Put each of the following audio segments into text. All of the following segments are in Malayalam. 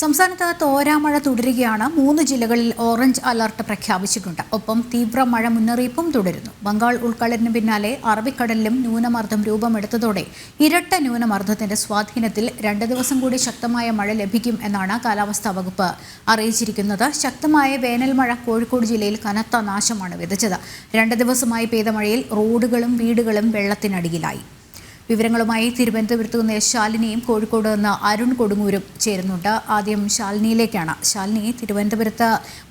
സംസ്ഥാനത്ത് തോരാമഴ തുടരുകയാണ്. മൂന്ന് ജില്ലകളിൽ ഓറഞ്ച് അലർട്ട് പ്രഖ്യാപിച്ചിട്ടുണ്ട്. ഒപ്പം തീവ്ര മഴ മുന്നറിയിപ്പും തുടരുന്നു. ബംഗാൾ ഉൾക്കടലിന് പിന്നാലെ അറബിക്കടലിലും ന്യൂനമർദ്ദം രൂപമെടുത്തതോടെ ഇരട്ട ന്യൂനമർദ്ദത്തിന്റെ സ്വാധീനത്തിൽ രണ്ട് ദിവസം കൂടി ശക്തമായ മഴ ലഭിക്കും എന്നാണ് കാലാവസ്ഥാ വകുപ്പ് അറിയിച്ചിരിക്കുന്നത്. ശക്തമായ വേനൽ മഴ കോഴിക്കോട് ജില്ലയിൽ കനത്ത നാശമാണ് വിതച്ചത്. രണ്ട് ദിവസമായി പെയ്ത മഴയിൽ റോഡുകളും വീടുകളും വെള്ളത്തിനടിയിലായി. വിവരങ്ങളുമായി തിരുവനന്തപുരത്ത് നിന്ന് ശാലിനിയും കോഴിക്കോട് നിന്ന് അരുൺ കൊടുങ്ങൂരും ചേരുന്നുണ്ട്. ആദ്യം ശാലിനിയിലേക്കാണ്. ശാലിനി തിരുവനന്തപുരത്ത്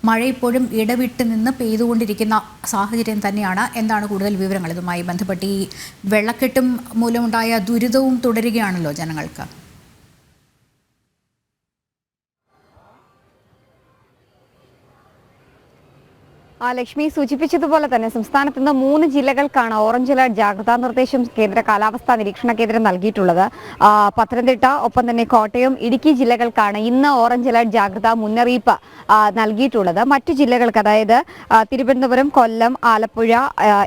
മഴ ഇപ്പോഴും ഇടവിട്ട് നിന്ന് പെയ്തുകൊണ്ടിരിക്കുന്ന സാഹചര്യം തന്നെയാണ്. എന്താണ് കൂടുതൽ വിവരങ്ങൾ? ഇതുമായി ബന്ധപ്പെട്ട് ഈ വെള്ളക്കെട്ടും മൂലമുണ്ടായ ദുരിതവും തുടരുകയാണല്ലോ ജനങ്ങൾക്ക്. ആ ലക്ഷ്മി സൂചിപ്പിച്ചതുപോലെ തന്നെ സംസ്ഥാനത്ത് നിന്ന് മൂന്ന് ജില്ലകൾക്കാണ് ഓറഞ്ച് അലർട്ട് ജാഗ്രതാ നിർദ്ദേശം കേന്ദ്ര കാലാവസ്ഥാ നിരീക്ഷണ കേന്ദ്രം നൽകിയിട്ടുള്ളത്. പത്തനംതിട്ട ഒപ്പം തന്നെ കോട്ടയം ഇടുക്കി ജില്ലകൾക്കാണ് ഇന്ന് ഓറഞ്ച് അലർട്ട് ജാഗ്രതാ മുന്നറിയിപ്പ് നൽകിയിട്ടുള്ളത്. മറ്റു ജില്ലകൾക്ക് അതായത് തിരുവനന്തപുരം കൊല്ലം ആലപ്പുഴ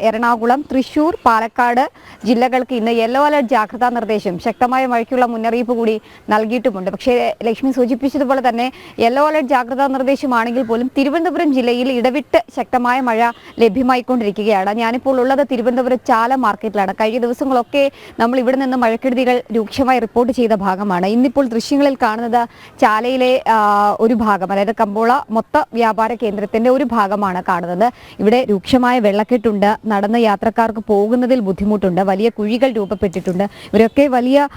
എറണാകുളം തൃശൂർ പാലക്കാട് ജില്ലകൾക്ക് ഇന്ന് യെല്ലോ അലർട്ട് ജാഗ്രതാ നിർദ്ദേശം ശക്തമായ മഴയ്ക്കുള്ള മുന്നറിയിപ്പ് കൂടി നൽകിയിട്ടുമുണ്ട്. പക്ഷേ ലക്ഷ്മി സൂചിപ്പിച്ചതുപോലെ തന്നെ യെല്ലോ അലർട്ട് ജാഗ്രതാ നിർദ്ദേശമാണെങ്കിൽ പോലും തിരുവനന്തപുരം ജില്ലയിൽ ഇടവിട്ട് ശക്തമായ മഴ ലഭ്യമായിക്കൊണ്ടിരിക്കുകയാണ്. ഞാനിപ്പോൾ ഉള്ളത് തിരുവനന്തപുരം ചാല മാർക്കറ്റിലാണ്. കഴിഞ്ഞ ദിവസങ്ങളൊക്കെ നമ്മൾ ഇവിടെ നിന്ന് മഴക്കെടുതികൾ രൂക്ഷമായി റിപ്പോർട്ട് ചെയ്ത ഭാഗമാണ്. ഇന്നിപ്പോൾ ദൃശ്യങ്ങളിൽ കാണുന്നത് ചാലയിലെ ഒരു ഭാഗം അതായത് കമ്പോള മൊത്ത വ്യാപാര കേന്ദ്രത്തിന്റെ ഒരു ഭാഗമാണ് കാണുന്നത്. ഇവിടെ രൂക്ഷമായ വെള്ളക്കെട്ടുണ്ട്. നടന്ന യാത്രക്കാർക്ക് പോകുന്നതിൽ ബുദ്ധിമുട്ടുണ്ട്. വലിയ കുഴികൾ രൂപപ്പെട്ടിട്ടുണ്ട്. ഇവരൊക്കെ വലിയ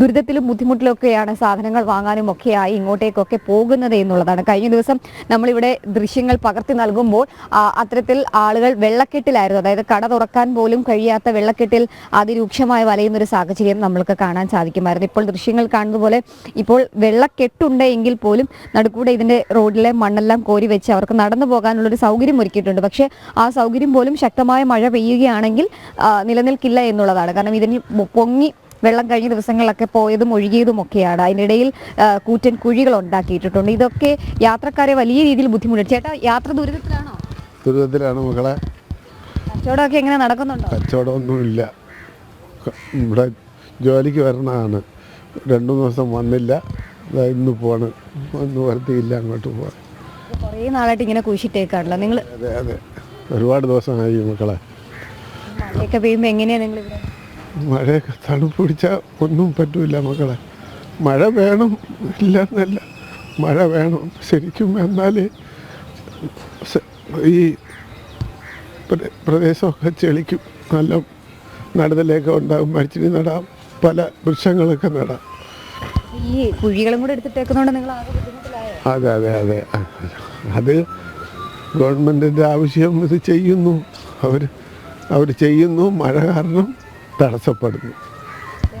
ദുരിതത്തിലും ബുദ്ധിമുട്ടിലൊക്കെയാണ് സാധനങ്ങൾ വാങ്ങാനും ഒക്കെയായി ഇങ്ങോട്ടേക്കൊക്കെ പോകുന്നത് എന്നുള്ളതാണ്. കഴിഞ്ഞ ദിവസം നമ്മളിവിടെ ദൃശ്യങ്ങൾ പകർത്തി നൽകുമ്പോൾ ആ, അത്തരത്തിൽ ആളുകൾ വെള്ളക്കെട്ടിലായിരുന്നു. അതായത് കട തുറക്കാൻ പോലും കഴിയാത്ത വെള്ളക്കെട്ടിൽ അതിരൂക്ഷമായി വലയുന്ന ഒരു സാഹചര്യം നമ്മൾക്ക് കാണാൻ സാധിക്കുമായിരുന്നു. ഇപ്പോൾ ദൃശ്യങ്ങൾ കാണുന്ന പോലെ ഇപ്പോൾ വെള്ളക്കെട്ടുണ്ട് എങ്കിൽ പോലും നടുക്കൂടെ ഇതിന്റെ റോഡിലെ മണ്ണെല്ലാം കോരി വെച്ച് അവർക്ക് നടന്നു പോകാനുള്ള ഒരു സൗകര്യം ഒരുക്കിയിട്ടുണ്ട്. പക്ഷേ ആ സൗകര്യം പോലും ശക്തമായ മഴ പെയ്യുകയാണെങ്കിൽ നിലനിൽക്കില്ല എന്നുള്ളതാണ്. കാരണം ഇതിന് പൊങ്ങി വെള്ളം കഴിഞ്ഞ ദിവസങ്ങളിലൊക്കെ പോയതും ഒഴുകിയതും ഒക്കെയാണ്. അതിനിടയിൽ കൂറ്റൻ കുഴികൾ ഉണ്ടാക്കിയിട്ടുണ്ട്. ഇതൊക്കെ യാത്രക്കാരെ വലിയ രീതിയിൽ ബുദ്ധിമുട്ടി. ചേട്ടാ യാത്ര ദുരിതത്തിലാണോ ദുരിതത്തിലാണ് മക്കളെ കച്ചവടമൊക്കെ എങ്ങനെ നടക്കുന്നുണ്ടോ? കച്ചവടമൊന്നുമില്ല. ഇവിടെ ജോലിക്ക് വരണതാണ്. രണ്ടു ദിവസം വന്നില്ല. ഇന്ന് പോവാണ് ഒന്ന് വരത്തിയില്ല അങ്ങോട്ട് പോവാൻ. കുറേ നാളായിട്ട് ഇങ്ങനെ കുഴിച്ചിട്ടേക്കാണല്ലോ. നിങ്ങൾ അതെ അതെ. ഒരുപാട് ദിവസമായി മക്കളെ. മഴയൊക്കെ പെയ്യുമ്പോൾ എങ്ങനെയാണ് നിങ്ങൾ മഴയൊക്കെ തണുപ്പ് പിടിച്ചാൽ ഒന്നും പറ്റൂല മക്കളെ. മഴ വേണം ഇല്ല എന്നല്ല. മഴ വേണം. ശരിക്കും എന്നാൽ ഈ പ്ര- പ്രദേശമൊക്കെ ചെളിക്കും. നല്ല നടുതലൊക്കെ ഉണ്ടാകും മരിച്ചിനി നടാം. പല വൃക്ഷങ്ങളൊക്കെ നടാം. ഈ കുഴികളും കൂടെ എടുത്തിട്ടേക്കുന്നതുകൊണ്ട് നിങ്ങൾ അതെ അതെ അതെ. അത് ഗവൺമെന്റിന്റെ ആവശ്യം ഇത് ചെയ്യുന്നു. അവർ അവർ ചെയ്യുന്നു. മഴ കാരണം തടസ്സപ്പെടുന്നു.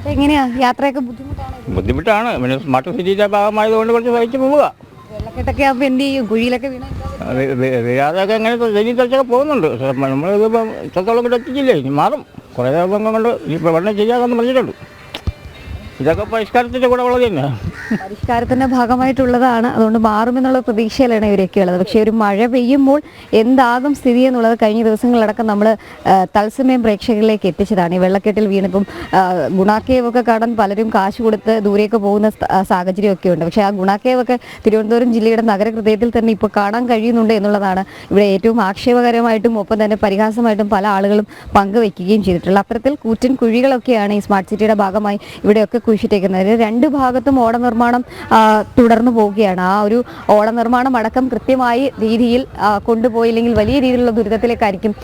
എങ്ങനെയാ യാത്രയൊക്കെ ബുദ്ധിമുട്ടാണ്? ബുദ്ധിമുട്ടാണ്. പിന്നെ സ്മാർട്ട് സിറ്റിയുടെ ഭാഗമായതുകൊണ്ട് കുറച്ച് സഹിച്ച് പോവുക. വെള്ളക്കെട്ടൊക്കെ ആകുമ്പോൾ എന്ത് ചെയ്യും? കുഴിയിലൊക്കെ വീണ അങ്ങനെ തെളിഞ്ഞ് തെളിച്ചൊക്കെ പോകുന്നുണ്ട്. നമ്മൾ ഇത്രത്തോളം കൂടെ എത്തിച്ചില്ലേ? ഇനി മാറും. കുറേ ദിവസം കൊണ്ട് ഇനിയിപ്പോൾ വെള്ളം ശരിയാകാമെന്ന് പറഞ്ഞിട്ടുണ്ട്. ഇതൊക്കെ പരിഷ്കാരത്തിന്റെ കൂടെ ഉള്ളത് തന്നെ. പരിഷ്കാരത്തിന്റെ ഭാഗമായിട്ടുള്ളതാണ്. അതുകൊണ്ട് മാറുമെന്നുള്ള പ്രതീക്ഷയിലാണ് ഇവരൊക്കെ ഉള്ളത്. പക്ഷേ ഒരു മഴ പെയ്യുമ്പോൾ എന്താകും സ്ഥിതി എന്നുള്ളത് കഴിഞ്ഞ ദിവസങ്ങളടക്കം നമ്മൾ തത്സമയം പ്രേക്ഷകരിലേക്ക് എത്തിച്ചതാണ്. ഈ വെള്ളക്കെട്ടിൽ വീണിപ്പം ഗുണാക്കേവൊക്കെ കാണാൻ പലരും കാശ് കൊടുത്ത് ദൂരേക്ക് പോകുന്ന സാഹചര്യമൊക്കെ ഉണ്ട്. പക്ഷേ ആ ഗുണാക്കേവൊക്കെ തിരുവനന്തപുരം ജില്ലയുടെ നഗരഹൃദയത്തിൽ തന്നെ ഇപ്പോൾ കാണാൻ കഴിയുന്നുണ്ട് എന്നുള്ളതാണ് ഇവിടെ ഏറ്റവും ആക്ഷേപകരമായിട്ടും ഒപ്പം തന്നെ പരിഹാസമായിട്ടും പല ആളുകളും പങ്കുവയ്ക്കുകയും ചെയ്തിട്ടുള്ളത്. അത്തരത്തിൽ കൂറ്റൻ കുഴികളൊക്കെയാണ് ഈ സ്മാർട്ട് സിറ്റിയുടെ ഭാഗമായി ഇവിടെയൊക്കെ കുഴിച്ചിട്ടേക്കുന്നത്. രണ്ട് ഭാഗത്തും ഓട ആ, തുടർന്നു പോവുകയാണ്. ആ ഒരു ഓട നിർമ്മാണം അടക്കം കൃത്യമായി രീതിയിൽ കൊണ്ടുപോയില്ലെങ്കിൽ വലിയ രീതിയിലുള്ള ദുരിതത്തിലേക്കായിരിക്കും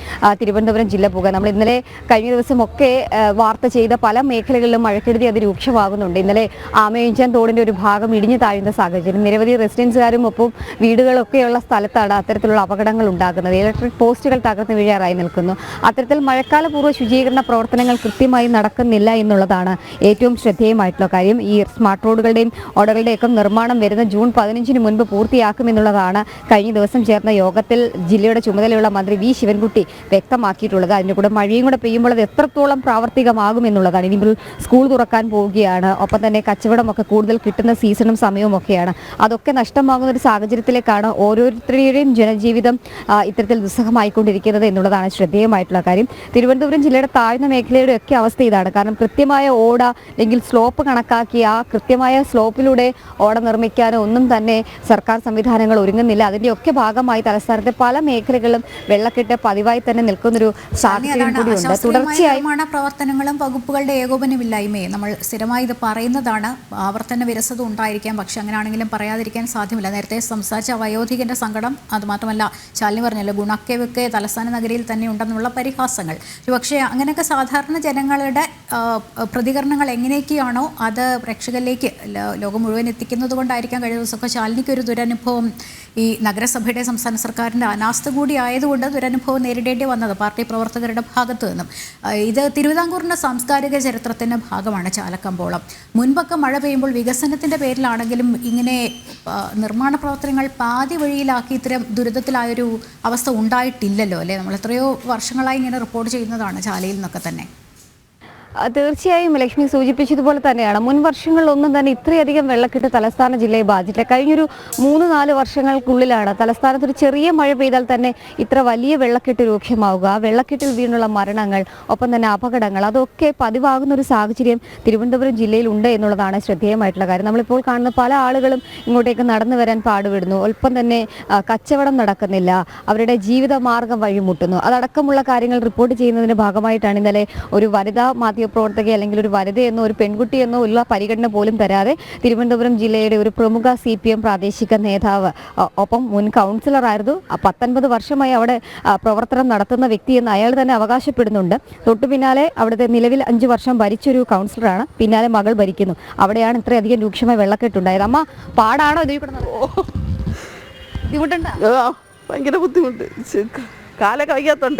തിരുവനന്തപുരം ജില്ല പോകുക നമ്മൾ ഇന്നലെ കഴിഞ്ഞ ദിവസമൊക്കെ വാർത്ത ചെയ്ത പല മേഖലകളിലും മഴക്കെടുതി അത് രൂക്ഷമാകുന്നുണ്ട് ഇന്നലെ ആമയഞ്ചാൻ തോടിന്റെ ഒരു ഭാഗം ഇടിഞ്ഞു താഴുന്ന സാഹചര്യം. നിരവധി റെസിഡൻസുകാരും ഒപ്പം വീടുകളൊക്കെയുള്ള സ്ഥലത്താണ് അത്തരത്തിലുള്ള അപകടങ്ങൾ ഉണ്ടാകുന്നത്. ഇലക്ട്രിക് പോസ്റ്റുകൾ തകർന്ന് വീഴാറായി നിൽക്കുന്നു. അത്തരത്തിൽ മഴക്കാലപൂർവ ശുചീകരണ പ്രവർത്തനങ്ങൾ കൃത്യമായി നടക്കുന്നില്ല എന്നുള്ളതാണ് ഏറ്റവും ശ്രദ്ധേയമായിട്ടുള്ള കാര്യം. ഈ സ്മാർട്ട് റോഡുകളുടെയും ഓടകളുടെയൊക്കെ നിർമ്മാണം വരുന്ന ജൂൺ പതിനഞ്ചിന് മുൻപ് പൂർത്തിയാക്കുമെന്നുള്ളതാണ് കഴിഞ്ഞ ദിവസം ചേർന്ന യോഗത്തിൽ ജില്ലയുടെ ചുമതലയുള്ള മന്ത്രി വി ശിവൻകുട്ടി വ്യക്തമാക്കിയിട്ടുള്ളത്. അതിന്റെ കൂടെ മഴയും കൂടെ പെയ്യുമ്പോൾ അത് എത്രത്തോളം പ്രാവർത്തികമാകും എന്നുള്ളതാണ് ഇനി സ്കൂൾ തുറക്കാൻ പോവുകയാണ്. ഒപ്പം തന്നെ കച്ചവടമൊക്കെ കൂടുതൽ കിട്ടുന്ന സീസണും സമയവും ഒക്കെയാണ് അതൊക്കെ നഷ്ടമാകുന്ന ഒരു സാഹചര്യത്തിലേക്കാണ് ഓരോരുത്തരുടെയും ജനജീവിതം ഇത്തരത്തിൽ ദുസ്സഹമായിക്കൊണ്ടിരിക്കുന്നത് എന്നുള്ളതാണ് ശ്രദ്ധേയമായിട്ടുള്ള കാര്യം. തിരുവനന്തപുരം ജില്ലയുടെ താഴ്ന്ന മേഖലയുടെ ഒക്കെ അവസ്ഥ ഇതാണ്. കാരണം കൃത്യമായ ഓട അല്ലെങ്കിൽ സ്ലോപ്പ് കണക്കാക്കി ആ കൃത്യമായ സ്ലോപ്പ് ടോപ്പിലൂടെ ഓട നിർമ്മിക്കാനോ ഒന്നും തന്നെ സർക്കാർ സംവിധാനങ്ങൾ ഒരുങ്ങുന്നില്ല. അതിന്റെയൊക്കെ ഭാഗമായി തലസ്ഥാനത്തെ പല മേഖലകളിലും വെള്ളക്കെട്ട് പതിവായി തന്നെ നിൽക്കുന്നൊരു സാഹചര്യം കൂടിയുണ്ട്. തുടർച്ചയായി പ്രവർത്തനങ്ങളും വകുപ്പുകളുടെ ഏകോപനമില്ലായ്മയെ നമ്മൾ സ്ഥിരമായി ഇത് പറയുന്നതാണ്. ആവർത്തന വിരസത ഉണ്ടായിരിക്കാം. പക്ഷെ അങ്ങനെയാണെങ്കിലും പറയാതിരിക്കാൻ സാധ്യമല്ല. നേരത്തെ സംസാരിച്ച വയോധികന്റെ സങ്കടം അതുമാത്രമല്ല. ശാലിനി പറഞ്ഞല്ലോ ഗുണക്കേവൊക്കെ തലസ്ഥാന നഗരിയിൽ തന്നെ ഉണ്ടെന്നുള്ള പരിഹാസങ്ങൾ. പക്ഷേ അങ്ങനെയൊക്കെ സാധാരണ ജനങ്ങളുടെ പ്രതികരണങ്ങൾ എങ്ങനെയൊക്കെയാണോ അത് പ്രേക്ഷകരിലേക്ക് ലോകം മുഴുവൻ എത്തിക്കുന്നത് കൊണ്ടായിരിക്കാം കഴിഞ്ഞ ദിവസമൊക്കെ ശാലിനിക്ക് ഒരു ദുരനുഭവം ഈ നഗരസഭയുടെ സംസ്ഥാന സർക്കാരിന്റെ അനാസ്ഥ കൂടി ആയതുകൊണ്ട് ദുരനുഭവം നേരിടേണ്ടി വന്നത് പാർട്ടി പ്രവർത്തകരുടെ ഭാഗത്തു നിന്നും. ഇത് തിരുവിതാംകൂറിന്റെ സാംസ്കാരിക ചരിത്രത്തിന്റെ ഭാഗമാണ് ചാലക്കമ്പോളം. മുൻപൊക്കെ മഴ പെയ്യുമ്പോൾ വികസനത്തിന്റെ പേരിലാണെങ്കിലും ഇങ്ങനെ നിർമ്മാണ പ്രവർത്തനങ്ങൾ പാതി വഴിയിലാക്കി ഇത്തരം ദുരിതത്തിലായൊരു അവസ്ഥ ഉണ്ടായിട്ടില്ലല്ലോ അല്ലേ? നമ്മൾ എത്രയോ വർഷങ്ങളായി ഇങ്ങനെ റിപ്പോർട്ട് ചെയ്യുന്നതാണ് ചാലയിൽ നിന്നൊക്കെ തന്നെ. തീർച്ചയായും ലക്ഷ്മി സൂചിപ്പിച്ചതുപോലെ തന്നെയാണ്. മുൻ വർഷങ്ങളിലൊന്നും തന്നെ ഇത്രയധികം വെള്ളക്കെട്ട് തലസ്ഥാന ജില്ലയെ ബാധിച്ചില്ല കഴിഞ്ഞൊരു മൂന്ന് നാല് വർഷങ്ങൾക്കുള്ളിലാണ് തലസ്ഥാനത്ത് ഒരു ചെറിയ മഴ പെയ്താൽ തന്നെ ഇത്ര വലിയ വെള്ളക്കെട്ട് രൂക്ഷമാവുക. വെള്ളക്കെട്ടിൽ വീണുള്ള മരണങ്ങൾ ഒപ്പം തന്നെ അപകടങ്ങൾ അതൊക്കെ പതിവാകുന്ന ഒരു സാഹചര്യം തിരുവനന്തപുരം ജില്ലയിൽ ഉണ്ട് എന്നുള്ളതാണ് ശ്രദ്ധേയമായിട്ടുള്ള കാര്യം. നമ്മളിപ്പോൾ കാണുന്ന പല ആളുകളും ഇങ്ങോട്ടേക്ക് നടന്നു വരാൻ പാടുപെടുന്നു. ഒപ്പം തന്നെ കച്ചവടം നടക്കുന്നില്ല. അവരുടെ ജീവിത മാർഗം വഴിമുട്ടുന്നു. അതടക്കമുള്ള കാര്യങ്ങൾ റിപ്പോർട്ട് ചെയ്യുന്നതിന്റെ ഭാഗമായിട്ടാണ് ഇന്നലെ ഒരു വനിതാ മാധ്യമപ്രവർത്തക അല്ലെങ്കിൽ ഒരു വനിതയെന്നോ ഒരു പെൺകുട്ടി എന്നോ ഉള്ള പരിഗണന പോലും തരാതെ തിരുവനന്തപുരം ജില്ലയുടെ ഒരു പ്രമുഖ സി പി എം പ്രാദേശിക നേതാവ് ഒപ്പം മുൻ കൗൺസിലറായിരുന്നു പത്തൊൻപത് വർഷമായി അവിടെ പ്രവർത്തനം നടത്തുന്ന വ്യക്തിയെന്ന് അയാൾ തന്നെ അവകാശപ്പെടുന്നുണ്ട്. തൊട്ടു പിന്നാലെ അവിടുത്തെ നിലവിൽ അഞ്ചു വർഷം ഭരിച്ചൊരു കൗൺസിലറാണ് പിന്നാലെ മകൾ ഭരിക്കുന്നു. അവിടെയാണ് ഇത്രയധികം രൂക്ഷമായ വെള്ളക്കെട്ടുണ്ടായത്. അമ്മ പാടാണോ ഇതിൽ കൂടെ? ബുദ്ധിമുട്ടുണ്ടോ? ഭയങ്കര ബുദ്ധിമുട്ട്. കാലൊക്കെ അപ്പോൾ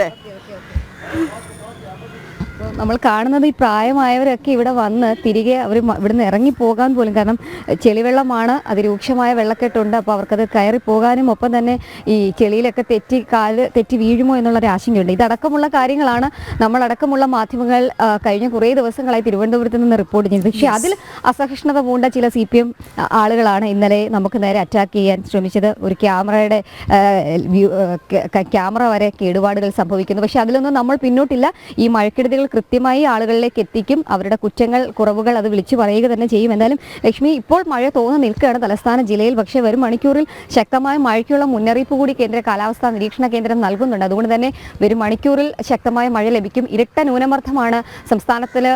നമ്മൾ കാണുന്നത് ഈ പ്രായമായവരൊക്കെ ഇവിടെ വന്ന് തിരികെ അവർ ഇവിടുന്ന് ഇറങ്ങി പോകാൻ പോലും കാരണം ചെളിവെള്ളമാണ് അതിരൂക്ഷമായ വെള്ളക്കെട്ടുണ്ട്. അപ്പോൾ അവർക്കത് കയറി പോകാനും ഒപ്പം തന്നെ ഈ ചെളിയിലൊക്കെ തെറ്റി കാൽ തെറ്റി വീഴുമോ എന്നുള്ളൊരു ആശങ്കയുണ്ട്. ഇതടക്കമുള്ള കാര്യങ്ങളാണ് നമ്മളടക്കമുള്ള മാധ്യമങ്ങൾ കഴിഞ്ഞ കുറേ ദിവസങ്ങളായി തിരുവനന്തപുരത്ത് നിന്ന് റിപ്പോർട്ട് ചെയ്യുന്നത്. പക്ഷേ അതിൽ അസഹിഷ്ണുത പൂണ്ട ചില സി പി എം ആളുകളാണ് ഇന്നലെ നമുക്ക് നേരെ അറ്റാക്ക് ചെയ്യാൻ ശ്രമിച്ചത്. ഒരു ക്യാമറയുടെ ക്യാമറ വരെ കേടുപാടുകൾ സംഭവിക്കുന്നു. പക്ഷേ അതിലൊന്നും നമ്മൾ പിന്നോട്ടില്ല. ഈ മഴക്കെടുതികൾ കൃത്യമായി ആളുകളിലേക്ക് എത്തിക്കും. അവരുടെ കുറ്റങ്ങൾ കുറവുകൾ അത് വിളിച്ചു പറയുക തന്നെ ചെയ്യും. എന്തായാലും ലക്ഷ്മി ഇപ്പോൾ മഴ തോന്നു നിൽക്കുകയാണ് തലസ്ഥാന ജില്ലയിൽ. പക്ഷേ വരും മണിക്കൂറിൽ ശക്തമായ മഴയ്ക്കുള്ള മുന്നറിയിപ്പ് കൂടി കേന്ദ്ര കാലാവസ്ഥാ നിരീക്ഷണ കേന്ദ്രം നൽകുന്നുണ്ട്. അതുകൊണ്ട് തന്നെ വരും മണിക്കൂറിൽ ശക്തമായ മഴ ലഭിക്കും. ഇരട്ട ന്യൂനമർദ്ദമാണ് സംസ്ഥാനത്തിൽ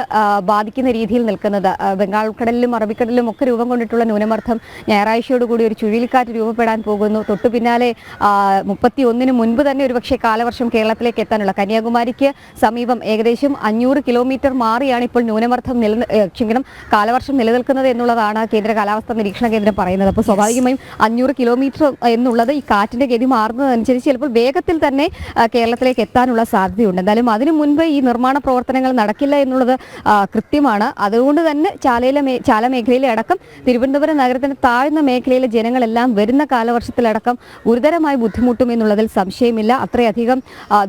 ബാധിക്കുന്ന രീതിയിൽ നിൽക്കുന്നത്. ബംഗാൾ ഉൾക്കടലിലും അറബിക്കടലിലും ഒക്കെ രൂപം കൊണ്ടിട്ടുള്ള ന്യൂനമർദ്ദം ഞായറാഴ്ചയോടുകൂടി ഒരു ചുഴലിക്കാറ്റ് രൂപപ്പെടാൻ പോകുന്നു. തൊട്ടു പിന്നാലെ മുപ്പത്തി ഒന്നിന് മുൻപ് തന്നെ ഒരുപക്ഷെ കാലവർഷം കേരളത്തിലേക്ക് എത്താനുള്ള കന്യാകുമാരിക്ക് സമീപം ഏകദേശം അഞ്ഞൂറ് കിലോമീറ്റർ മാറിയാണ് ഇപ്പോൾ ന്യൂനമർദ്ദം നില ക്ഷമിക്കണം കാലവർഷം നിലനിൽക്കുന്നത് എന്നുള്ളതാണ് കേന്ദ്ര കാലാവസ്ഥാ നിരീക്ഷണ കേന്ദ്രം പറയുന്നത്. അപ്പോൾ സ്വാഭാവികമായും അഞ്ഞൂറ് കിലോമീറ്റർ എന്നുള്ളത് ഈ കാറ്റിന്റെ ഗതി മാറുന്നതനുസരിച്ച് ചിലപ്പോൾ വേഗത്തിൽ തന്നെ കേരളത്തിലേക്ക് എത്താനുള്ള സാധ്യതയുണ്ട്. എന്തായാലും അതിനു മുൻപ് ഈ നിർമ്മാണ പ്രവർത്തനങ്ങൾ നടക്കില്ല എന്നുള്ളത് കൃത്യമാണ്. അതുകൊണ്ട് തന്നെ ചാലയിലെ ചാല മേഖലയിലെ അടക്കം തിരുവനന്തപുരം നഗരത്തിന് താഴ്ന്ന മേഖലയിലെ ജനങ്ങളെല്ലാം വരുന്ന കാലവർഷത്തിലടക്കം ഗുരുതരമായി ബുദ്ധിമുട്ടും എന്നുള്ളതിൽ സംശയമില്ല. അത്രയധികം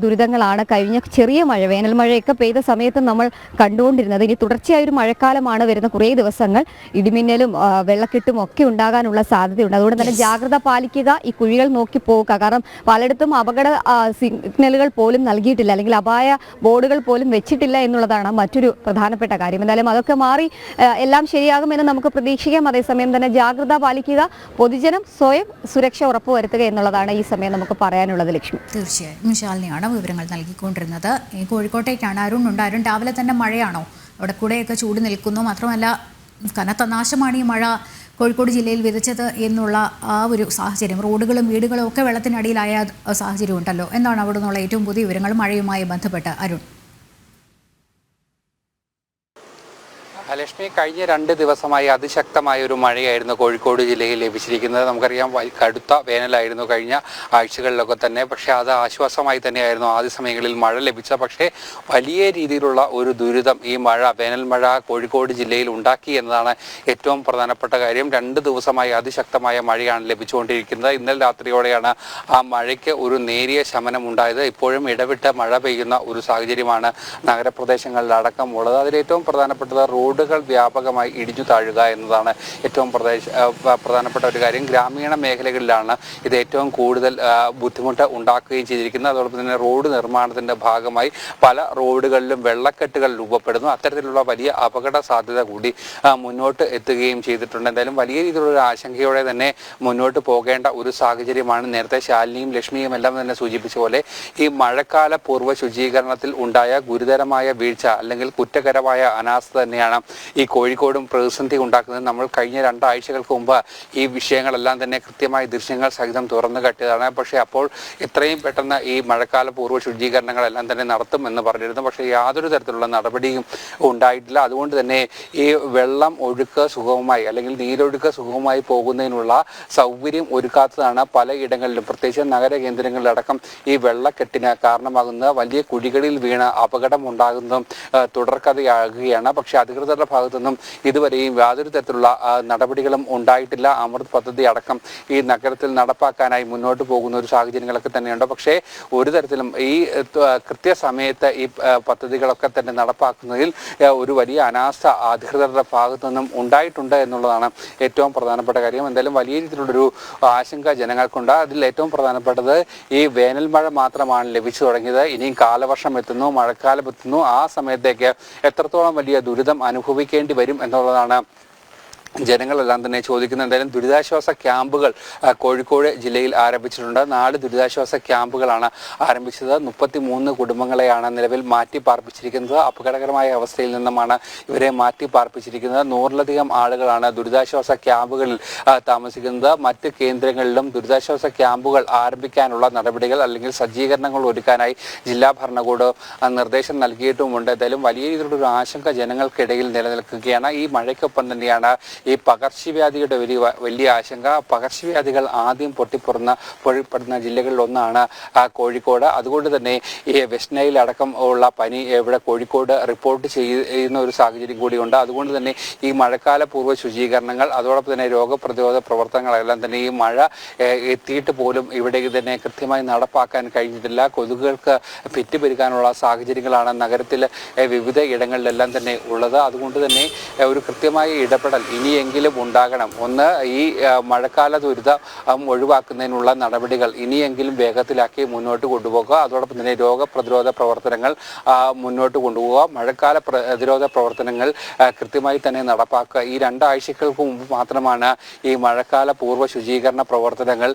ദുരിതങ്ങളാണ്. കഴിഞ്ഞ ചെറിയ മഴ വേനൽ മഴയൊക്കെ പെയ്ത സമയത്ത് നമ്മൾ കണ്ടുകൊണ്ടിരുന്നത്. ഇനി തുടർച്ചയായ ഒരു മഴക്കാലമാണ് വരുന്ന കുറേ ദിവസങ്ങൾ. ഇടിമിന്നലും വെള്ളക്കെട്ടും ഒക്കെ ഉണ്ടാകാനുള്ള സാധ്യതയുണ്ട്. അതുകൊണ്ട് തന്നെ ജാഗ്രത പാലിക്കുക ഈ കുഴികൾ നോക്കി പോവുക. കാരണം പലയിടത്തും അപകട സിഗ്നലുകൾ പോലും നൽകിയിട്ടില്ല. അല്ലെങ്കിൽ അപായ ബോർഡുകൾ പോലും വെച്ചിട്ടില്ല എന്നുള്ളതാണ് മറ്റൊരു പ്രധാനപ്പെട്ട കാര്യം. എന്തായാലും അതൊക്കെ മാറി എല്ലാം ശരിയാകുമെന്ന് നമുക്ക് പ്രതീക്ഷിക്കാം. അതേസമയം തന്നെ ജാഗ്രത പാലിക്കുക പൊതുജനം സ്വയം സുരക്ഷ ഉറപ്പുവരുത്തുക എന്നുള്ളതാണ് ഈ സമയം നമുക്ക് പറയാനുള്ളത് ലക്ഷ്മി. തീർച്ചയായും. ശാലിനിയാണ് വിവരങ്ങൾ നൽകിക്കൊണ്ടിരുന്നത്. കോഴിക്കോട്ടേക്കാണ് അരുൺ ഉണ്ട് അരുൺ രാവിലെ തന്നെ മഴയാണോ? അവിടെ കൂടെയൊക്കെ ചൂട് നിൽക്കുന്നു. മാത്രമല്ല കനത്ത നാശമാണ് ഈ മഴ കോഴിക്കോട് ജില്ലയിൽ വിതച്ചത് എന്നുള്ള ആ ഒരു സാഹചര്യം. റോഡുകളും വീടുകളും ഒക്കെ വെള്ളത്തിനടിയിലായ സാഹചര്യം ഉണ്ടല്ലോ എന്താണ് അവിടെ നിന്നുള്ള ഏറ്റവും പുതിയ വിവരങ്ങൾ? മഴയുമായി ബന്ധപ്പെട്ട് അരുൺ. ലക്ഷ്മി കഴിഞ്ഞ രണ്ട് ദിവസമായി അതിശക്തമായ ഒരു മഴയായിരുന്നു കോഴിക്കോട് ജില്ലയിൽ ലഭിച്ചിരിക്കുന്നത്. നമുക്കറിയാം കടുത്ത വേനലായിരുന്നു കഴിഞ്ഞ ആഴ്ചകളിലൊക്കെ തന്നെ. പക്ഷേ അത് ആശ്വാസമായി തന്നെയായിരുന്നു ആദ്യ സമയങ്ങളിൽ മഴ ലഭിച്ച പക്ഷേ വലിയ രീതിയിലുള്ള ഒരു ദുരിതം ഈ മഴ വേനൽ മഴ കോഴിക്കോട് ജില്ലയിൽ ഉണ്ടാക്കി എന്നതാണ് ഏറ്റവും പ്രധാനപ്പെട്ട കാര്യം. രണ്ട് ദിവസമായി അതിശക്തമായ മഴയാണ് ലഭിച്ചുകൊണ്ടിരിക്കുന്നത്. ഇന്നലെ രാത്രിയോടെയാണ് ആ മഴയ്ക്ക് ഒരു നേരിയ ശമനം ഉണ്ടായത്. ഇപ്പോഴും ഇടവിട്ട് മഴ പെയ്യുന്ന ഒരു സാഹചര്യമാണ് നഗരപ്രദേശങ്ങളിലടക്കമുള്ളത് ഏറ്റവും പ്രധാനപ്പെട്ടത് റോഡുകൾ റോഡുകൾ വ്യാപകമായി ഇടിഞ്ഞു താഴുക എന്നതാണ് ഏറ്റവും പ്രദേശ പ്രധാനപ്പെട്ട ഒരു കാര്യം. ഗ്രാമീണ മേഖലകളിലാണ് ഇത് ഏറ്റവും കൂടുതൽ ബുദ്ധിമുട്ട് ഉണ്ടാക്കുകയും ചെയ്തിരിക്കുന്നത്. അതോടൊപ്പം തന്നെ റോഡ് നിർമ്മാണത്തിന്റെ ഭാഗമായി പല റോഡുകളിലും വെള്ളക്കെട്ടുകൾ രൂപപ്പെടുന്നു. അത്തരത്തിലുള്ള വലിയ അപകട സാധ്യത കൂടി മുന്നോട്ട് എത്തുകയും ചെയ്തിട്ടുണ്ട്. എന്തായാലും വലിയ രീതിയിലുള്ള ആശങ്കയോടെ തന്നെ മുന്നോട്ട് പോകേണ്ട ഒരു സാഹചര്യമാണ് നേരത്തെ ശാലിനിയും ലക്ഷ്മിയും എല്ലാം തന്നെ സൂചിപ്പിച്ച പോലെ ഈ മഴക്കാല പൂർവ ശുചീകരണത്തിൽ ഉണ്ടായ ഗുരുതരമായ വീഴ്ച അല്ലെങ്കിൽ കുറ്റകരമായ അനാസ്ഥ തന്നെയാണ് ഈ കോഴിക്കോടും പ്രതിസന്ധി ഉണ്ടാക്കുന്നത് നമ്മൾ കഴിഞ്ഞ രണ്ടാഴ്ചകൾക്ക് മുമ്പ് ഈ വിഷയങ്ങളെല്ലാം തന്നെ കൃത്യമായി ദൃശ്യങ്ങൾ സഹിതം തുറന്നു കട്ടിയതാണ്. പക്ഷേ അപ്പോൾ എത്രയും പെട്ടെന്ന് ഈ മഴക്കാല പൂർവ ശുചീകരണങ്ങളെല്ലാം തന്നെ നടത്തും എന്ന് പറഞ്ഞിരുന്നു. പക്ഷേ യാതൊരു തരത്തിലുള്ള നടപടിയും ഉണ്ടായിട്ടില്ല. അതുകൊണ്ട് തന്നെ ഈ വെള്ളം ഒഴുക്ക് സുഗമമായി അല്ലെങ്കിൽ നീരൊഴുക്ക് സുഗമമായി പോകുന്നതിനുള്ള സൗകര്യം ഒരുക്കാത്തതാണ് പലയിടങ്ങളിലും. പ്രത്യേകിച്ച് നഗര കേന്ദ്രങ്ങളിലടക്കം ഈ വെള്ളക്കെട്ടിന് കാരണമാകുന്ന വലിയ കുഴികളിൽ വീണ് അപകടം ഉണ്ടാകുന്നതും തുടർക്കഥയാകുകയാണ്. പക്ഷേ അധികൃതരുടെ ഭാഗത്തുനിന്നും ഇതുവരെയും യാതൊരു തരത്തിലുള്ള നടപടികളും ഉണ്ടായിട്ടില്ല. അമൃത് പദ്ധതി അടക്കം ഈ നഗരത്തിൽ നടപ്പാക്കാനായി മുന്നോട്ട് പോകുന്ന ഒരു സാഹചര്യങ്ങളൊക്കെ തന്നെയുണ്ട്. പക്ഷേ ഒരു തരത്തിലും ഈ കൃത്യസമയത്ത് ഈ പദ്ധതികളൊക്കെ തന്നെ നടപ്പാക്കുന്നതിൽ ഒരു വലിയ അനാസ്ഥ അധികൃതരുടെ ഭാഗത്തു നിന്നും ഉണ്ടായിട്ടുണ്ട് എന്നുള്ളതാണ് ഏറ്റവും പ്രധാനപ്പെട്ട കാര്യം. എന്തായാലും വലിയ രീതിയിലുള്ളൊരു ആശങ്ക ജനങ്ങൾക്കുണ്ട്. അതിൽ ഏറ്റവും പ്രധാനപ്പെട്ടത് ഈ വേനൽ മഴ മാത്രമാണ് ലഭിച്ചു തുടങ്ങിയത്. ഇനിയും കാലവർഷം എത്തുന്നു മഴക്കാലം എത്തുന്നു. ആ സമയത്തേക്ക് എത്രത്തോളം വലിയ ദുരിതം അനുഭവിക്കേണ്ടി വരും എന്നുള്ളതാണ് ജനങ്ങളെല്ലാം തന്നെ ചോദിക്കുന്നത് എന്തായാലും ദുരിതാശ്വാസ ക്യാമ്പുകൾ കോഴിക്കോട് ജില്ലയിൽ ആരംഭിച്ചിട്ടുണ്ട്. നാല് ദുരിതാശ്വാസ ക്യാമ്പുകളാണ് ആരംഭിച്ചത്. മുപ്പത്തി മൂന്ന് കുടുംബങ്ങളെയാണ് നിലവിൽ മാറ്റി പാർപ്പിച്ചിരിക്കുന്നത് അപകടകരമായ അവസ്ഥയിൽ നിന്നുമാണ് ഇവരെ മാറ്റി പാർപ്പിച്ചിരിക്കുന്നത് നൂറിലധികം ആളുകളാണ് ദുരിതാശ്വാസ ക്യാമ്പുകളിൽ താമസിക്കുന്നത്. മറ്റ് കേന്ദ്രങ്ങളിലും ദുരിതാശ്വാസ ക്യാമ്പുകൾ ആരംഭിക്കാനുള്ള നടപടികൾ അല്ലെങ്കിൽ സജ്ജീകരണങ്ങൾ ഒരുക്കാനായി ജില്ലാ ഭരണകൂടം നിർദ്ദേശം നൽകിയിട്ടുമുണ്ട്. എന്തായാലും വലിയ രീതിയിലുള്ള ഒരു ആശങ്ക ജനങ്ങൾക്കിടയിൽ നിലനിൽക്കുകയാണ്. ഈ മഴയ്ക്കൊപ്പം തന്നെയാണ് ഈ പകർച്ചവ്യാധിയുടെ വലിയ വലിയ ആശങ്ക. പകർച്ചവ്യാധികൾ ആദ്യം പൊട്ടിപ്പുറന്ന പൊഴിപ്പെടുന്ന ജില്ലകളിൽ ഒന്നാണ് കോഴിക്കോട്. അതുകൊണ്ട് തന്നെ ഈ വെസ്റ്റ് അടക്കം ഉള്ള പനി ഇവിടെ കോഴിക്കോട് റിപ്പോർട്ട് ചെയ്യുന്ന ഒരു സാഹചര്യം കൂടിയുണ്ട്. അതുകൊണ്ട് തന്നെ ഈ മഴക്കാല പൂർവ ശുചീകരണങ്ങൾ അതോടൊപ്പം തന്നെ രോഗപ്രതിരോധ പ്രവർത്തനങ്ങളെല്ലാം തന്നെ ഈ മഴ എത്തിയിട്ട് പോലും ഇവിടെ തന്നെ കൃത്യമായി നടപ്പാക്കാൻ കഴിഞ്ഞിട്ടില്ല. കൊതുകുകൾക്ക് പെറ്റ് പെരുകാനുള്ള സാഹചര്യങ്ങളാണ് നഗരത്തിൽ ഏഹ്, വിവിധ ഇടങ്ങളിലെല്ലാം തന്നെ ഉള്ളത്. അതുകൊണ്ട് തന്നെ ഒരു കൃത്യമായ ഇടപെടൽ ഇനിയെങ്കിലും ഉണ്ടാകണം. ഒന്ന് ഈ മഴക്കാല ദുരിതം ഒഴിവാക്കുന്നതിനുള്ള നടപടികൾ ഇനിയെങ്കിലും വേഗത്തിലാക്കി മുന്നോട്ട് കൊണ്ടുപോകുക. അതോടൊപ്പം തന്നെ രോഗപ്രതിരോധ പ്രവർത്തനങ്ങൾ മുന്നോട്ട് കൊണ്ടുപോകുക. മഴക്കാല പ്രതിരോധ പ്രവർത്തനങ്ങൾ കൃത്യമായി തന്നെ നടപ്പാക്കുക. ഈ രണ്ടാഴ്ചകൾക്ക് മുമ്പ് മാത്രമാണ് ഈ മഴക്കാല പൂർവ ശുചീകരണ പ്രവർത്തനങ്ങൾ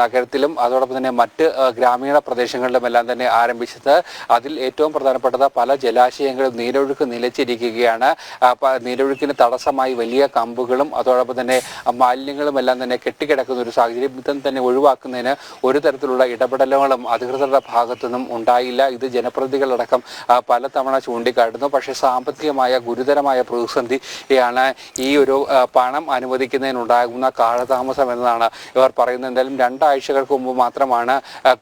നഗരത്തിലും അതോടൊപ്പം തന്നെ മറ്റ് ഗ്രാമീണ പ്രദേശങ്ങളിലും എല്ലാം തന്നെ ആരംഭിച്ചത്. അതിൽ ഏറ്റവും പ്രധാനപ്പെട്ടത് പല ജലാശയങ്ങളും നീരൊഴുക്ക് നിലച്ചിരിക്കുകയാണ്. നീരൊഴുക്കിന് തടസ്സമായി വലിയ കമ്പുകളും അതോടൊപ്പം തന്നെ മാലിന്യങ്ങളും എല്ലാം തന്നെ കെട്ടിക്കിടക്കുന്ന ഒരു സാഹചര്യം ഇതും തന്നെ ഒഴിവാക്കുന്നതിന് ഒരു തരത്തിലുള്ള ഇടപെടലുകളും അധികൃതരുടെ ഭാഗത്തുനിന്നും ഉണ്ടായില്ല. ഇത് ജനപ്രതിനിധികളടക്കം പലതവണ ചൂണ്ടിക്കാട്ടുന്നു. പക്ഷേ സാമ്പത്തികമായ ഗുരുതരമായ പ്രതിസന്ധിയാണ് ഈ ഒരു പണം അനുവദിക്കുന്നതിനുണ്ടാകുന്ന കാലതാമസം എന്നതാണ് ഇവർ പറയുന്നത്. എന്തായാലും രണ്ടാഴ്ചകൾക്ക് മുമ്പ് മാത്രമാണ്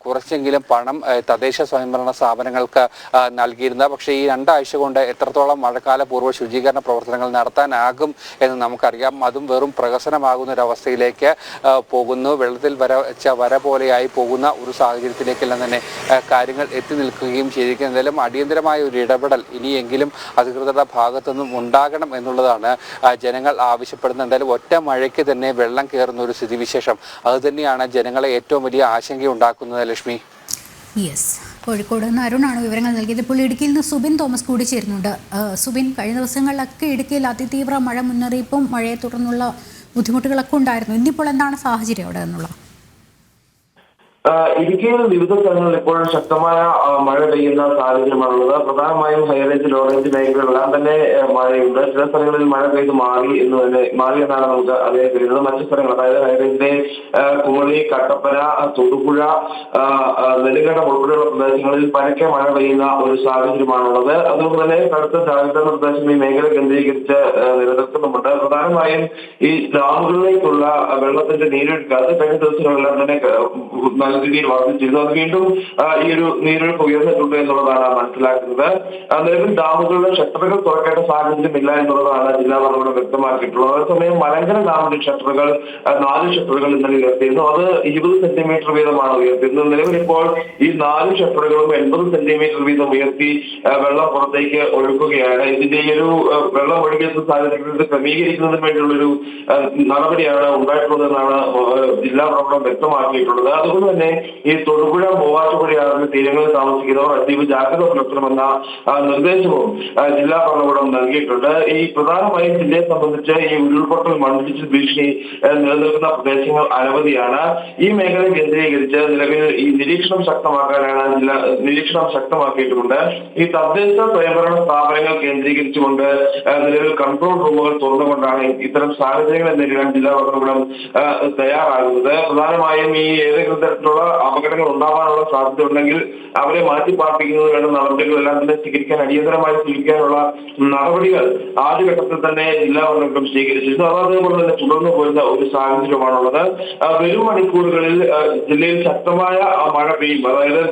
കുറച്ചെങ്കിലും പണം തദ്ദേശ സ്വയംഭരണ സ്ഥാപനങ്ങൾക്ക് നൽകിയിരുന്നത്. പക്ഷേ ഈ രണ്ടാഴ്ച കൊണ്ട് എത്രത്തോളം മഴക്കാല പൂർവ ശുചീകരണ പ്രവർത്തനങ്ങൾ നടത്താനാകും എന്ന് നമുക്കറിയാം അതും വെറും പ്രഹസനമാകുന്ന ഒരവസ്ഥയിലേക്ക് പോകുന്നു. വെള്ളത്തിൽ വരച്ച വര പോലെയായി പോകുന്ന ഒരു സാഹചര്യത്തിലേക്കെല്ലാം തന്നെ കാര്യങ്ങൾ എത്തി നിൽക്കുകയും ചെയ്തിരിക്കുന്നത് എന്തായാലും അടിയന്തരമായ ഒരു ഇടപെടൽ ഇനിയെങ്കിലും അധികൃതരുടെ ഭാഗത്തുനിന്നും ഉണ്ടാകണം എന്നുള്ളതാണ് ജനങ്ങൾ ആവശ്യപ്പെടുന്നത്. എന്തായാലും ഒറ്റ മഴയ്ക്ക് തന്നെ വെള്ളം കയറുന്ന ഒരു സ്ഥിതിവിശേഷം. അത് തന്നെയാണ് ജനങ്ങളെ ഏറ്റവും വലിയ ആശങ്കയുണ്ടാക്കുന്നത് ലക്ഷ്മി. യെസ് കോഴിക്കോട് നിന്ന് അരുണാണ് വിവരങ്ങൾ നൽകിയത്. ഇപ്പോൾ ഇടുക്കിയിൽ നിന്ന് സുബിൻ തോമസ് കൂടി ചേരുന്നുണ്ട്. സുബിൻ കഴിഞ്ഞ ദിവസങ്ങളിലൊക്കെ ഇടുക്കിയിൽ അതിതീവ്ര മഴ മുന്നറിയിപ്പും മഴയെ തുടർന്നുള്ള ബുദ്ധിമുട്ടുകളൊക്കെ ഉണ്ടായിരുന്നു. ഇന്നിപ്പോൾ എന്താണ് സാഹചര്യം അവിടെ എന്നുള്ള ആ, ഇടുക്കിയിൽ വിവിധ സ്ഥലങ്ങളിൽ ഇപ്പോഴും ശക്തമായ മഴ പെയ്യുന്ന സാഹചര്യമാണുള്ളത്. പ്രധാനമായും ഹൈറേഞ്ച് ലോറേഞ്ച് മേഖലകളെല്ലാം തന്നെ മഴയുണ്ട്. ചില സ്ഥലങ്ങളിൽ മഴ പെയ്ത് മാറി എന്ന് തന്നെ മാറി എന്നാണ് നമുക്ക് അറിയാൻ കഴിയുന്നത്. മറ്റു സ്ഥലങ്ങൾ അതായത് ഹൈറേഞ്ചിലെ കുമളി കട്ടപ്പന തൊടുപുഴ നെടുങ്കണ്ടം ഉൾപ്പെടെയുള്ള പ്രദേശങ്ങളിൽ പരക്കെ മഴ പെയ്യുന്ന ഒരു സാഹചര്യമാണുള്ളത്. അതുകൊണ്ട് തന്നെ കടുത്ത ജാഗ്രതാ നിർദ്ദേശം ഈ മേഖല കേന്ദ്രീകരിച്ച് നിലനിർത്തുന്നുണ്ട് പ്രധാനമായും ഈ ഡാമുകളിലേക്കുള്ള വെള്ളത്തിന്റെ നീരൊഴുക്ക് അത് കഴിഞ്ഞ ദിവസങ്ങളെല്ലാം തന്നെ നല്ല രീതിയിൽ വർദ്ധിച്ചിരുന്നു അത് വീണ്ടും ഈ ഒരു നീരൊഴുക്ക് ഉയർന്നിട്ടുണ്ട് എന്നുള്ളതാണ് മനസ്സിലാക്കുന്നത്. നിലവിൽ ഡാമുകളുടെ ഷട്ടറുകൾ തുറക്കേണ്ട സാഹചര്യം ഇല്ല എന്നുള്ളതാണ് ജില്ലാ ഭരണകൂടം വ്യക്തമാക്കിയിട്ടുള്ളത്. അതേസമയം മലങ്കര ഡാമിന്റെ ഷട്ടറുകൾ നാല് ഷട്ടറുകൾ ഇന്നലെ ഉയർത്തിയിരുന്നു. അത് ഇരുപത് സെന്റിമീറ്റർ വീതമാണ് ഉയർത്തിയിരുന്നത്. നിലവിൽ ഇപ്പോൾ ഈ നാല് ഷട്ടറുകളും എൺപത് സെന്റിമീറ്റർ വീതം ഉയർത്തി വെള്ളം പുറത്തേക്ക് ഒഴുക്കുകയാണ്. ഇതിന്റെ ഈ ഒരു വെള്ളം ഒഴുകിയ സാഹചര്യത്തിൽ ക്രമീകരിക്കുന്നതിന് വേണ്ടിയുള്ള ഒരു നടപടിയാണ് ഉണ്ടായിട്ടുള്ളതെന്നാണ് ജില്ലാ ഭരണകൂടം വ്യക്തമാക്കിയിട്ടുള്ളത്. അതുകൊണ്ട് തന്നെ ഈ തൊടുപുഴ മൂവാറ്റുപുഴയാറിന്റെ തീരങ്ങളിൽ താമസിക്കുന്നവർ അതീവ ജാഗ്രത പുലർത്തണമെന്ന നിർദ്ദേശവും ജില്ലാ ഭരണകൂടം നൽകിയിട്ടുണ്ട്. ഈ പ്രധാനമായും ജില്ലയെ സംബന്ധിച്ച് ഈ ഉരുൾപൊട്ടൽ മണ്ണിടിച്ചിൽ ഭീഷണി നിലനിൽക്കുന്ന പ്രദേശങ്ങൾ അനവധിയാണ്. ഈ മേഖല കേന്ദ്രീകരിച്ച് നിലവിൽ ഈ നിരീക്ഷണം ശക്തമാക്കാനാണ് ജില്ല നിരീക്ഷണം ശക്തമാക്കിയിട്ടുണ്ട്. ഈ തദ്ദേശ സ്വയംഭരണ സ്ഥാപനങ്ങൾ കേന്ദ്രീകരിച്ചുകൊണ്ട് നിലവിൽ കൺട്രോൾ റൂമുകൾ തുറന്നുകൊണ്ടാണ് ഇത്തരം സാഹചര്യങ്ങളെ നേരിടാൻ ജില്ലാ ഭരണകൂടം തയ്യാറാകുന്നത്. പ്രധാനമായും ഈ ഏതെങ്കിലും തരത്തിലുള്ള അപകടങ്ങൾ ഉണ്ടാവാനുള്ള സാധ്യത ഉണ്ടെങ്കിൽ അവരെ മാറ്റി പാർപ്പിക്കുന്നത് വേണ്ട നടപടികളെല്ലാം തന്നെ സ്വീകരിക്കാൻ അടിയന്തരമായി സ്വീകരിക്കാനുള്ള നടപടികൾ ആദ്യഘട്ടത്തിൽ തന്നെ ജില്ലാ ഭരണകൂടം സ്വീകരിച്ചിരുന്നു അത് അതേപോലെ തന്നെ തുടർന്നു പോരുന്ന ഒരു സാഹചര്യമാണുള്ളത്. വരും മണിക്കൂറുകളിൽ ജില്ലയിൽ ശക്തമായ മഴ പെയ്യും. അതായത്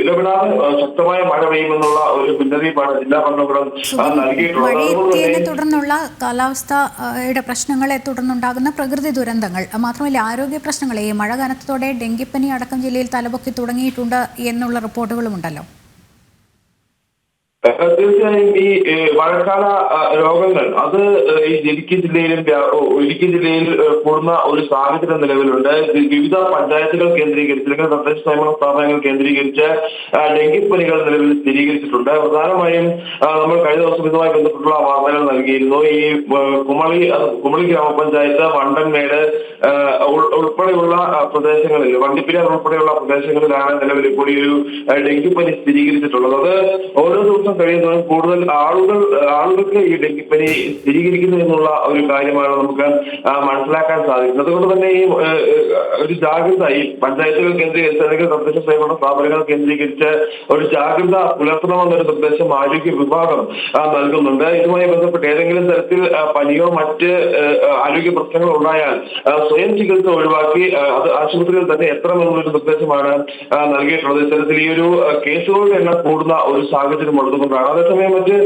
ഇടപെടാതെ ശക്തമായ മഴ പെയ്യുമെന്നുള്ള ഒരു മുന്നറിയിപ്പാണ് ജില്ലാ ഭരണകൂടം നൽകിയിട്ടുള്ളത്. തുടർന്നുള്ള കാലാവസ്ഥയുടെ പ്രശ്നങ്ങളെ തുടർന്നുണ്ടാകുന്ന പ്രകൃതി ദുരന്തങ്ങൾ മാത്രമല്ല ആരോഗ്യ പ്രശ്നങ്ങൾ ഈ മഴ കനത്തതോടെ ഡെങ്കിപ്പനി അടക്കം ജില്ലയിൽ തലപൊക്കി തുടങ്ങിയിട്ടുണ്ട് എന്നുള്ള റിപ്പോർട്ടുകളുമുണ്ടല്ലോ. തീർച്ചയായും ഈ മഴക്കാല രോഗങ്ങൾ അത് ഈ ഇടുക്കി ജില്ലയിലും ഇടുക്കി ജില്ലയിൽ കൂടുന്ന ഒരു സാഹചര്യം നിലവിലുണ്ട്. വിവിധ പഞ്ചായത്തുകൾ കേന്ദ്രീകരിച്ച് അല്ലെങ്കിൽ തദ്ദേശ സ്വയംഭരണ സ്ഥാപനങ്ങൾ കേന്ദ്രീകരിച്ച് ഡെങ്കിപ്പനികൾ നിലവിൽ സ്ഥിരീകരിച്ചിട്ടുണ്ട്. പ്രധാനമായും നമ്മൾ കഴിഞ്ഞ ദിവസം ഇതുമായി ബന്ധപ്പെട്ടുള്ള വാർത്തകൾ നൽകിയിരുന്നു. ഈ കുമളി കുമളി ഗ്രാമപഞ്ചായത്ത് വണ്ടൻമേട് ഉൾപ്പെടെയുള്ള പ്രദേശങ്ങളിൽ വണ്ടിപ്പെരിയാർ ഉൾപ്പെടെയുള്ള പ്രദേശങ്ങളിലാണ് നിലവിൽ കൂടി ഒരു ഡെങ്കിപ്പനി സ്ഥിരീകരിച്ചിട്ടുള്ളത്. അത് ഓരോ ദിവസം കഴിയുന്നതും കൂടുതൽ ആളുകൾ ആളുകൾക്ക് ഈ ഡെങ്കിപ്പനി സ്ഥിരീകരിക്കുന്നു എന്നുള്ള ഒരു കാര്യമാണ് നമുക്ക് മനസ്സിലാക്കാൻ സാധിക്കുന്നത്. അതുകൊണ്ട് തന്നെ ഈ ഒരു ജാഗ്രത ഈ പഞ്ചായത്തുകൾ കേന്ദ്രീകരിച്ച് അല്ലെങ്കിൽ തദ്ദേശ സ്വയംഭരണ സ്ഥാപനങ്ങൾ കേന്ദ്രീകരിച്ച് ഒരു ജാഗ്രത പുലർത്തണമെന്നൊരു നിർദ്ദേശം ആരോഗ്യ വിഭാഗം നൽകുന്നുണ്ട്. ഇതുമായി ബന്ധപ്പെട്ട് ഏതെങ്കിലും തരത്തിൽ പനിയോ മറ്റ് ആരോഗ്യ പ്രശ്നങ്ങളോ ഉണ്ടായാൽ സ്വയം ചികിത്സ ഒഴിവാക്കി അത് ആശുപത്രിയിൽ തന്നെ എത്തണമെന്നുള്ളൊരു നിർദ്ദേശമാണ് നൽകിയിട്ടുള്ളത്. ഇത്തരത്തിൽ ഈ ഒരു കേസുകളുടെ എണ്ണം കൂടുന്ന ഒരു സാഹചര്യം ഉള്ളതുകൊണ്ടാണ് അതേസമയം മറ്റ്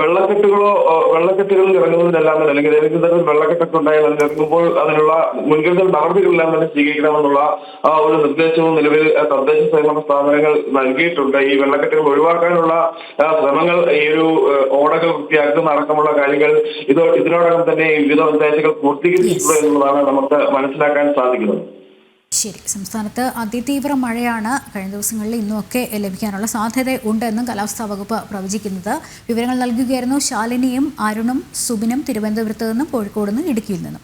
വെള്ളക്കെട്ടുകളോ വെള്ളക്കെട്ടുകളിൽ ഇറങ്ങുന്നതിനെല്ലാം തന്നെ അല്ലെങ്കിൽ ഏതെങ്കിലും തരത്തിൽ വെള്ളക്കെട്ടൊക്കെ ഉണ്ടായാൽ അതിൽ ഇറങ്ങുമ്പോൾ അതിനുള്ള മുൻകരുതൽ നടപടികളെല്ലാം തന്നെ സ്വീകരിക്കണമെന്നുള്ള ആ ഒരു നിർദ്ദേശവും നിലവിൽ തദ്ദേശ സ്വയംഭരണ സ്ഥാപനങ്ങൾ നൽകിയിട്ടുണ്ട്. ഈ വെള്ളക്കെട്ടുകൾ ഒഴിവാക്കാനുള്ള ശ്രമങ്ങൾ ഈ ഒരു ഓടകൾ വൃത്തിയാക്കുന്ന അടക്കമുള്ള കാര്യങ്ങൾ ഇതോ ഇതിനോടകം തന്നെ ഈ വിവിധ പഞ്ചായത്തുകൾ പൂർത്തീകരിച്ചിട്ടുണ്ട് എന്നുള്ളതാണ് നമുക്ക് മനസ്സിലാക്കാൻ സാധിക്കുന്നത്. ശരി സംസ്ഥാനത്ത് അതിതീവ്ര മഴയാണ് കഴിഞ്ഞ ദിവസങ്ങളിൽ ഇന്നുമൊക്കെ ലഭിക്കാനുള്ള സാധ്യത ഉണ്ടെന്നും കാലാവസ്ഥാ വകുപ്പ് പ്രവചിക്കുന്നത്. വിവരങ്ങൾ നൽകുകയായിരുന്നു ശാലിനിയും അരുണും സുബിനും തിരുവനന്തപുരത്ത് നിന്നും കോഴിക്കോട് നിന്നും ഇടുക്കിയിൽ നിന്നും.